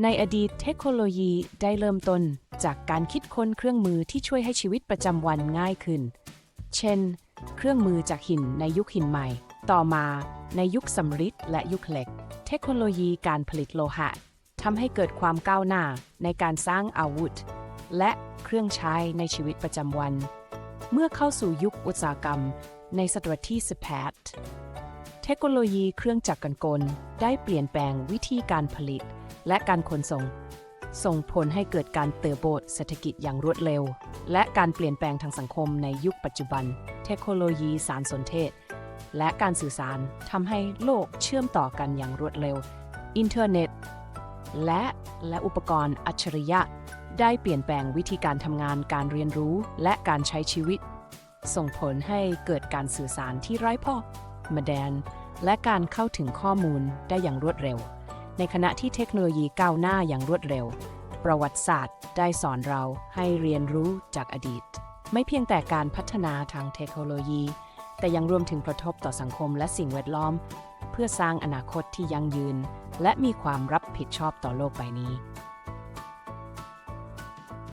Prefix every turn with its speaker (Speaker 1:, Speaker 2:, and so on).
Speaker 1: ในอดีตเทคโนโลยีได้เริ่มต้นจากการคิดค้นเครื่องมือที่ช่วยให้ชีวิตประจำวันง่ายขึ้น เช่น เครื่องมือจากหินในยุคหินใหม่ ต่อมาในยุคสำริดและยุคเหล็ก เทคโนโลยีการผลิตโลหะทำให้เกิดความก้าวหน้าในการสร้างอาวุธ และเครื่องใช้ในชีวิตประจำวัน เมื่อเข้าสู่ยุคอุตสาหกรรมในศตวรรษที่ 18 เทคโนโลยีเครื่องจักรกลกลได้เปลี่ยนแปลงวิธีการผลิต และการขนส่ง ส่งผลให้เกิดการเติบโตเศรษฐกิจอย่างรวดเร็ว และการเปลี่ยนแปลงทางสังคมในยุคปัจจุบัน เทคโนโลยีสารสนเทศ และการสื่อสารทำให้โลกเชื่อมต่อกันอย่างรวดเร็ว อินเทอร์เน็ต และและอุปกรณ์อัจฉริยะ ได้เปลี่ยนแปลงวิธีการทำงานการเรียนรู้และการใช้ชีวิต ส่งผลให้เกิดการสื่อสารที่ไร้พ่อมาแดน และการเข้าถึงข้อมูลได้อย่างรวดเร็ว ในขณะที่เทคโนโลยีก้าวหน้าอย่างรวดเร็ว ประวัติศาสตร์ได้สอนเราให้เรียนรู้จากอดีต ไม่เพียงแต่การพัฒนาทางเทคโนโลยี แต่ยังรวมถึงกระทบต่อสังคมและสิ่งแวดล้อม เพื่อสร้างอนาคตที่ยั่งยืน และมีความรับผิดชอบต่อโลกใบนี้